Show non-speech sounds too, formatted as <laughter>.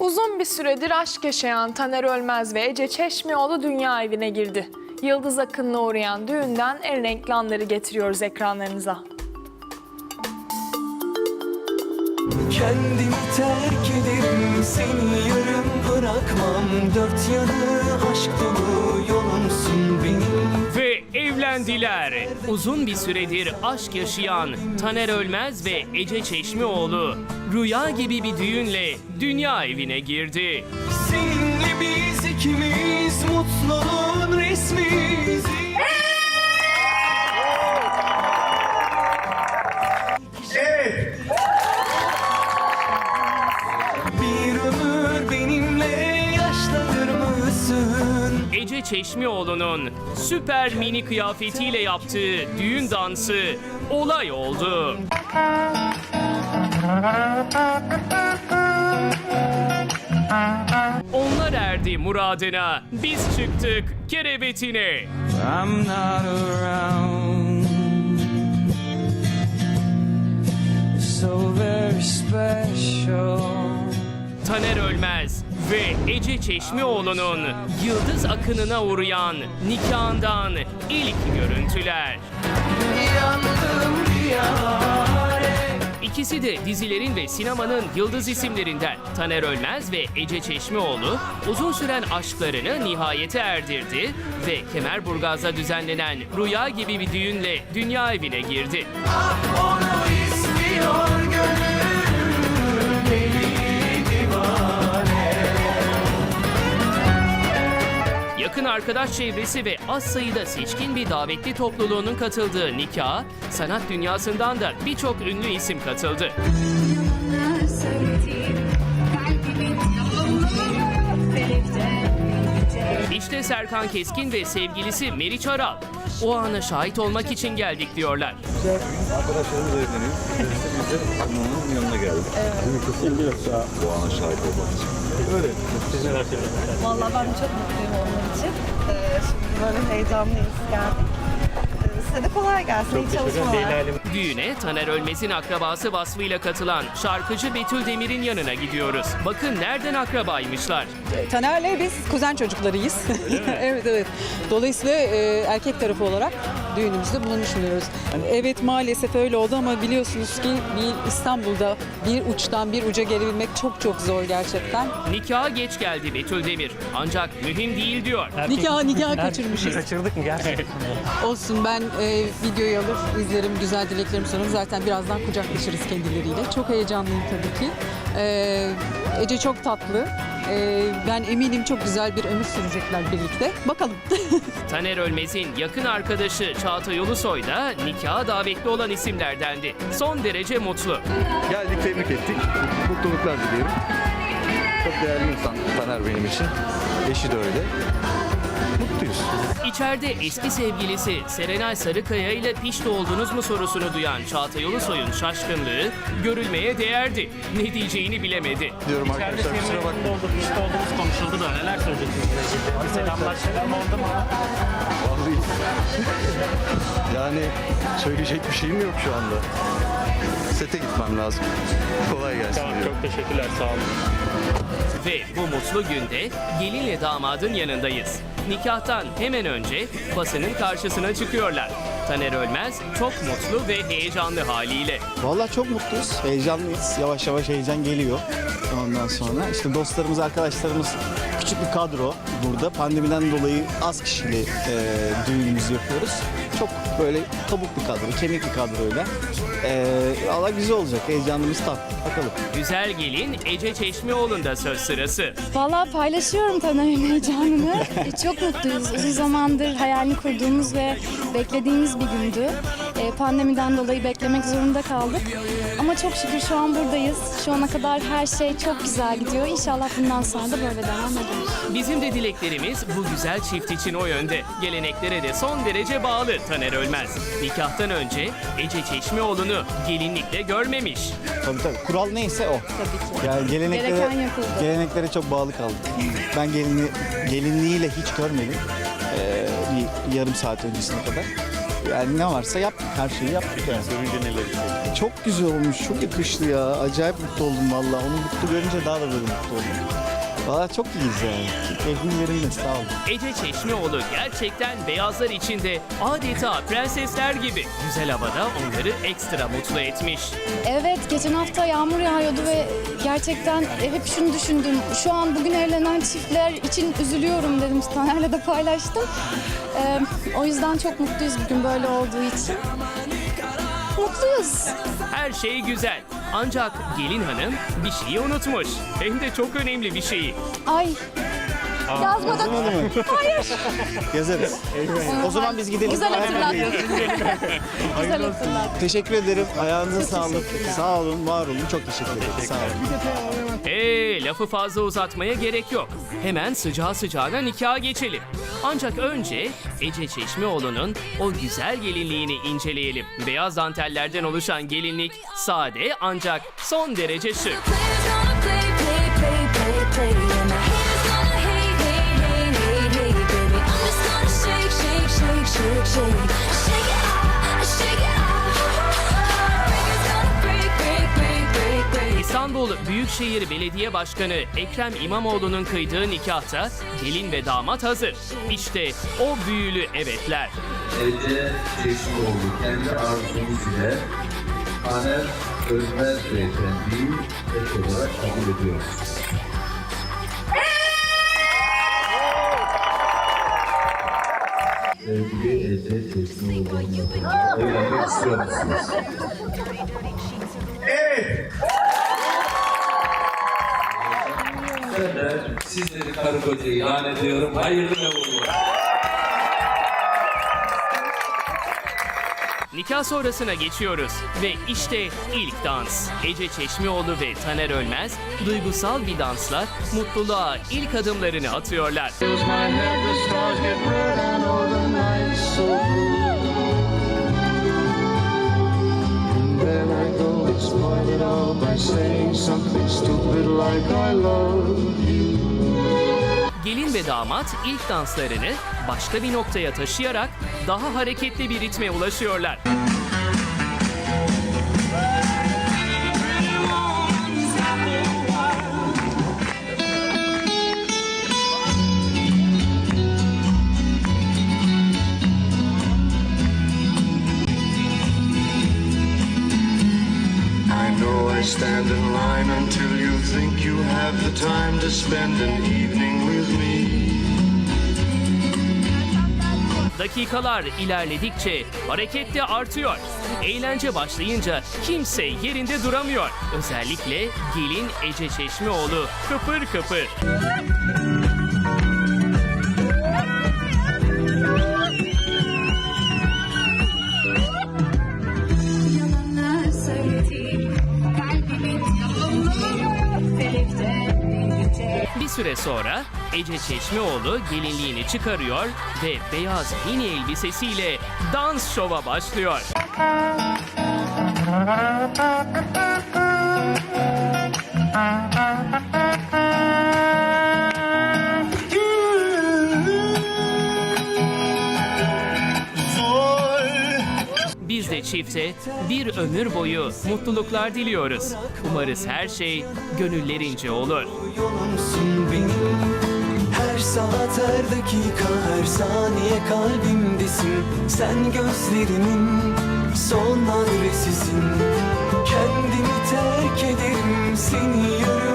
Uzun bir süredir aşk yaşayan Taner Ölmez ve Ece Çeşmioğlu dünya evine girdi. Yıldız akınına uğrayan düğünden en renkli anları getiriyoruz ekranlarınıza. Kendimi terk ederim seni yarım bırakmam Dört yanı aşk dolu yolumsun benim evlendiler. Uzun bir süredir aşk yaşayan Taner Ölmez ve Ece Çeşmioğlu rüya gibi bir düğünle dünya evine girdi. Seninle biz ikimiz mutluluğun Çeşmioğlu'nun süper mini kıyafetiyle yaptığı düğün dansı olay oldu. Onlar erdi muradına, biz çıktık kerebetine. I'm not around. So very special. Taner Ölmez ve Ece Çeşmioğlu'nun yıldız akınına uğrayan nikahından ilk görüntüler. Yandım diyare. İkisi de dizilerin ve sinemanın yıldız isimlerinden. Taner Ölmez ve Ece Çeşmioğlu uzun süren aşklarını nihayete erdirdi ve Kemerburgaz'da düzenlenen rüya gibi bir düğünle dünya evine girdi. Onu istiyor gönül arkadaş çevresi ve az sayıda seçkin bir davetli topluluğunun katıldığı nikah, sanat dünyasından da birçok ünlü isim katıldı. İşte Serkan Keskin ve sevgilisi Meriç Aral. O ana şahit olmak için geldik diyorlar. Arkadaşlarımız evleniyor. Biz de onun yanına geldik. Evet. Bu ana şahit olmak için. Öyle. Vallahi ben çok mutluyum onlar için. Ee, şimdi böyle heyecanlıyız geldik. Ee, size de kolay gelsin. İyi çalışmalar. Düğüne Taner Ölmez'in akrabası vasfıyla katılan şarkıcı Betül Demir'in yanına gidiyoruz. Bakın nereden akrabaymışlar. Taner'le biz kuzen çocuklarıyız. <laughs> evet evet. Dolayısıyla e, erkek tarafı olarak düğünümüzde bulunmuş oluyoruz. Yani evet maalesef öyle oldu ama biliyorsunuz ki bir İstanbul'da bir uçtan bir uca gelebilmek çok çok zor gerçekten. Nikaha geç geldi Betül Demir. Ancak mühim değil diyor. Nikah nikah kaçırmışız. Kaçırdık mı gerçekten? Olsun ben e, videoyu alır izlerim güzel dileklerimi sunarım. Zaten birazdan kucaklaşırız kendileriyle. Çok heyecanlıyım tabii ki. E, Ece çok tatlı. E, ben eminim çok güzel bir ömür sürecekler birlikte. Bakalım. <laughs> Taner Ölmez'in yakın arkadaşı Çağatay Ulusoy da nikaha davetli olan isimlerdendi. Son derece mutlu. Geldik tebrik ettik. Mutluluklar diliyorum. Çok değerli insan Taner benim için. Eşi de öyle. Mutluyuz. İçeride eski sevgilisi Serenay Sarıkaya ile pişti oldunuz mu sorusunu duyan Çağatay Ulusoy'un şaşkınlığı görülmeye değerdi. Ne diyeceğini bilemedi. Diyorum İçeride arkadaşlar kusura bakmayın. olduk, işte olduğumuz konuşuldu da neler söyleyeceksiniz? Bir selamlaşmalar mı oldu mu? Vallahi. yani söyleyecek bir şeyim yok şu anda. Sete gitmem lazım. Kolay gelsin Tamam, diyorum. çok teşekkürler, sağ olun. Ve bu mutlu günde gelinle damadın yanındayız. Nikahtan hemen önce basının karşısına çıkıyorlar. Taner Ölmez çok mutlu ve heyecanlı haliyle. Vallahi çok mutluyuz, heyecanlıyız. Yavaş yavaş heyecan geliyor. Ondan sonra işte dostlarımız, arkadaşlarımız küçük bir kadro burada. Pandemiden dolayı az kişili e, düğünümüzü yapıyoruz. Çok böyle kabuk bir kadro, kemik bir kadroyla. E, Allah güzel olacak, heyecanımız tatlı. Bakalım. Güzel gelin Ece Çeşmioğlu'nda söz sırası. Vallahi paylaşıyorum Taner'in heyecanını. E, Çok mutluyuz. Uzun zamandır hayalini kurduğumuz ve beklediğimiz bir gündü. E, Pandemiden dolayı beklemek zorunda kaldık. Ama çok şükür şu an buradayız. Şu ana kadar her şey çok güzel gidiyor. İnşallah bundan sonra da böyle devam eder. Bizim de dileklerimiz bu güzel çift için o yönde. Geleneklere de son derece bağlı Taner Ölmez. Nikahtan önce Ece Çeşmioğlu'nu gelinlikle görmemiş. Tabii tabii. Kural neyse o. Tabii ki. Yani geleneklere, Gereken yapıldı. geleneklere çok bağlı kaldık. Ben gelini, gelinliğiyle hiç görmedim. E, bir yarım saat öncesine kadar. Yani ne varsa yaptık, her şeyi yaptık yani. Görünce neler? Çok güzel olmuş, çok yakıştı ya. Acayip mutlu oldum vallahi. Onu mutlu görünce daha da böyle mutlu oldum. Valla çok iyiyiz yani. Keyfim yerinde, sağ olun. Ece Çeşmeoğlu gerçekten beyazlar içinde adeta prensesler gibi. Güzel havada onları ekstra mutlu etmiş. Evet, geçen hafta yağmur yağıyordu ve gerçekten hep şunu düşündüm. Şu an bugün evlenen çiftler için üzülüyorum dedim. Taner'le de paylaştım. Ee, o yüzden çok mutluyuz bugün böyle olduğu için. Mutluyuz. Her şey güzel. Ancak gelin hanım bir şeyi unutmuş. Hem de çok önemli bir şeyi. Ay. Yazmadık. Yazarız. o zaman biz gidelim. Güzel hatırlattın. Güzel hatırlattın. Teşekkür ederim. Ayağınıza sağlık. Sağ olun, var olun. Çok teşekkür ederim. Sağ olun. Ee, lafı fazla uzatmaya gerek yok. Hemen sıcağı sıcağına nikaha geçelim. Ancak önce Ece Çeşmeoğlu'nun o güzel gelinliğini inceleyelim. Beyaz dantellerden oluşan gelinlik sade ancak son derece şık. Büyükşehir Belediye Başkanı Ekrem İmamoğlu'nun kıydığı nikahta gelin ve damat hazır. İşte o büyülü evetler. Ece Çeşmeoğlu kendi arzumuz ile Taner Özmez Beyefendi'yi eş olarak kabul ediyoruz. Sevgili Ece Çeşmeoğlu'nun evlenmek istiyor musunuz? Evet! Ben de sizleri karı koca ilan ediyorum. Hayırlı ve uğurlu. Nikah sonrasına geçiyoruz ve işte ilk dans. Ece Çeşmeoğlu ve Taner Ölmez duygusal bir dansla mutluluğa ilk adımlarını atıyorlar. Gelin ve damat ilk danslarını başka bir noktaya taşıyarak daha hareketli bir ritme ulaşıyorlar. Stand in line until you think you have the time to spend an evening with me. Dakikalar ilerledikçe hareket de artıyor. Eğlence başlayınca kimse yerinde duramıyor. Özellikle gelin Ece Çeşmeoğlu kıpır kıpır. Süre sonra Ece Çeşmeoğlu gelinliğini çıkarıyor ve beyaz mini elbisesiyle dans şova başlıyor. Çifte bir ömür boyu mutluluklar diliyoruz. Umarız her şey gönüllerince olur. Her saat her dakika her saniye kalbimdesin Sen gözlerimin son adresisin Kendimi terk ederim seni bırakmam